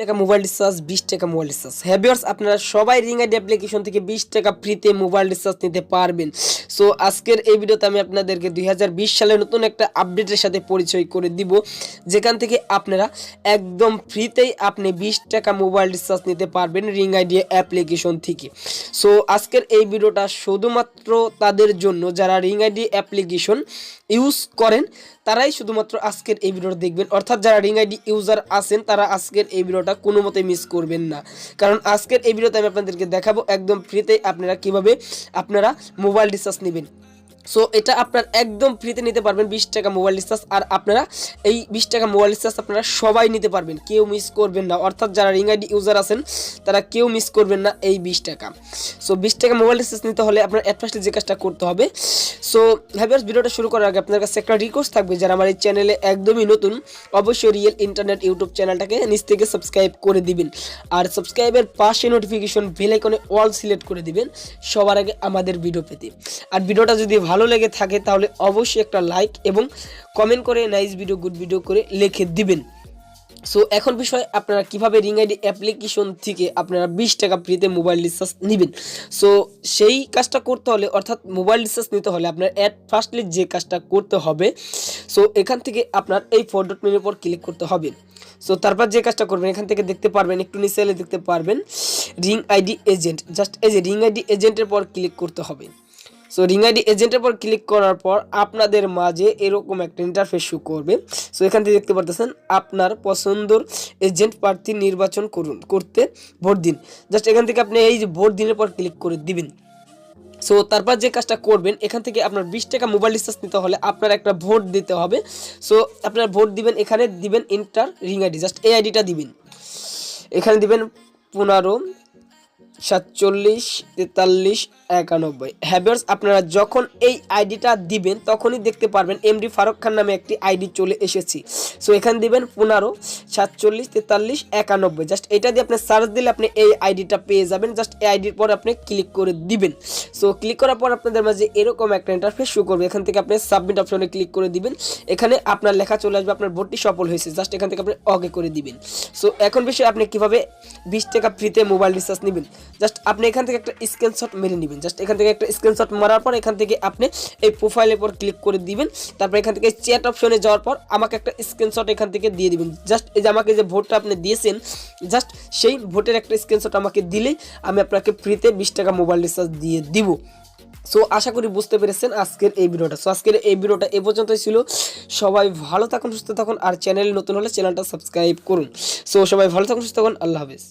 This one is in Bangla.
টাকা মোবাইল রিচার্জ বিশ টাকা মোবাইল রিচার্জ হ্যাভিয়ার্স আপনারা সবাই রিং আইডি অ্যাপ্লিকেশন থেকে বিশ টাকা ফ্রিতে মোবাইল রিচার্জ নিতে পারবেন। সো আজকের এই ভিডিওতে আমি আপনাদেরকে দুই সালের নতুন একটা আপডেটের সাথে পরিচয় করে দিব। যেখান থেকে আপনারা একদম ফ্রিতেই আপনি বিশ টাকা মোবাইল রিচার্জ নিতে পারবেন রিং আইডি অ্যাপ্লিকেশন থেকে। সো আজকের এই ভিডিওটা শুধুমাত্র তাদের জন্য যারা রিং আইডি অ্যাপ্লিকেশন ইউজ করেন, তারাই শুধুমাত্র আজকের এই ভিডিওটা দেখবেন। অর্থাৎ যারা রিং আইডি ইউজার আছেন, তারা আজকের এই ভিডিওটা কোনো মতে মিস করবেন না। কারণ আজকের এই ভিডিওতে আমি আপনাদেরকে দেখাবো একদম ফ্রিতেই আপনারা কীভাবে আপনারা মোবাইল রিচার্জ নেবেন সো এটা আপনার একদম ফ্রিতে নিতে পারবেন বিশ টাকা মোবাইল রিচার্জ আর আপনারা এই বিশ টাকা মোবাইল রিচার্জ আপনারা সবাই নিতে পারবেন। কেউ মিস করবেন না। অর্থাৎ যারা রিং আইডি ইউজার আছেন, তারা কেউ মিস করবেন না এই বিশ টাকা। সো বিশ টাকা মোবাইল রিচার্জ নিতে হলে আপনার অ্যাট ফার্স্টে যে কাজটা করতে হবে। সো হ্যাভিয়ার্স ভিডিওটা শুরু করার আগে আপনার কাছে একটা রিকোয়েস্ট থাকবে। যারা আমার এই চ্যানেলে একদমই নতুন, অবশ্যই রিয়েল ইন্টারনেট ইউটিউব চ্যানেলটাকে নিচ থেকে সাবস্ক্রাইব করে দিবেন। আর সাবস্ক্রাইবের পাশে নোটিফিকেশন বেল আইকনে অল সিলেক্ট করে দিবেন। সবার আগে আমাদের ভিডিও পেতে। আর ভিডিওটা যদি ভালো লেগে থাকে তাহলে অবশ্যই একটা লাইক এবং কমেন্ট করে নাইস ভিডিও গুড ভিডিও করে লিখে দিবেন। সো এখন বিষয় আপনারা কীভাবে রিং আইডি অ্যাপ্লিকেশন থেকে আপনারা বিশ টাকা ফ্রিতে মোবাইল রিচার্জ নেবেন? সো সেই কাজটা করতে হলে, অর্থাৎ মোবাইল রিচার্জ নিতে হলে আপনার অ্যাড ফার্স্টলি যে কাজটা করতে হবে সো এখান থেকে আপনার এই ফোর ডট মেনুর উপর ক্লিক করতে হবে। সো তারপর যে কাজটা করবেন, এখান থেকে দেখতে পারবেন, একটু নিচে এলে দেখতে পারবেন রিং আইডি এজেন্ট জাস্ট এই যে রিং আইডি এজেন্টের পর ক্লিক করতে হবে। সো রিং আইডি এজেন্টের পর ক্লিক করার পর আপনাদের মাঝে এরকম একটা ইন্টারফেস শো করবে। সো এখান থেকে দেখতে পারতেছেন আপনার পছন্দর এজেন্ট প্রার্থী নির্বাচন করুন, করতে ভোট দিন। জাস্ট এখান থেকে আপনি এই যে ভোট দিনের পর ক্লিক করে দিবেন। সো তারপর যে কাজটা করবেন, এখান থেকে আপনার বিশ টাকা মোবাইল রিচার্জ নিতে হলে আপনার একটা ভোট দিতে হবে। সো আপনার ভোট দিবেন, এখানে দিবেন ইন্টার রিং আইডি জাস্ট এই আইডিটা দিবেন। এখানে দিবেন পনেরো সাতচল্লিশ, তেতাল্লিশ, একানব্বই। হ্যাভিয়ার্স আপনারা যখন এই আইডিটা দিবেন, তখনই দেখতে পারবেন এমডি ফারুক খান নামে একটি আইডি চলে এসেছি। সো এখানে দিবেন পনেরো, সাতচল্লিশ, তেতাল্লিশ, একানব্বই। জাস্ট এটা দিয়ে আপনি সার্চ দিলে আপনি এই আইডিটা পেয়ে যাবেন। জাস্ট এই আইডির পর আপনি ক্লিক করে দিবেন। সো ক্লিক করার পর আপনাদের মাঝে এরকম একটা ইন্টারফেস শো করবে। এখান থেকে আপনি সাবমিট অপশনে ক্লিক করে দিবেন। এখানে আপনার লেখা চলে আসবে, আপনার ভোটটি সফল হয়েছে। জাস্ট এখান থেকে আপনি অগে করে দিবেন। সো এখন বিষয়ে আপনি কীভাবে বিশ টাকা ফ্রিতে মোবাইল রিচার্জ নেবেন। জাস্ট আপনি এখান থেকে একটা স্ক্রিনশট মেরে নেবেন। জাস্ট এখান থেকে একটা স্ক্রিনশট মারার পর এখান থেকে আপনি এই প্রোফাইলের পর ক্লিক করে দিবেন। তারপর এখান থেকে চ্যাট অপশনে যাওয়ার পর আমাকে একটা স্ক্রিনশট এখান থেকে দিয়ে দিবেন। জাস্ট এই যে আমাকে যে ভোটটা আপনি দিয়েছেন জাস্ট সেই ভোটের একটা স্ক্রিনশট আমাকে দিলেই আমি আপনাকে ফ্রিতে বিশ টাকা মোবাইল রিচার্জ দিয়ে দিব। সো আশা করি বুঝতে পেরেছেন আজকের এই ভিডিওটা। সো আজকের এই ভিডিওটা এ পর্যন্তই ছিল। সবাই ভালো থাকুন, সুস্থ থাকুন আর চ্যানেল নতুন হলে চ্যানেলটা সাবস্ক্রাইব করুন। সো সবাই ভালো থাকুন, সুস্থ থাকুন। আল্লাহ হাফিজ।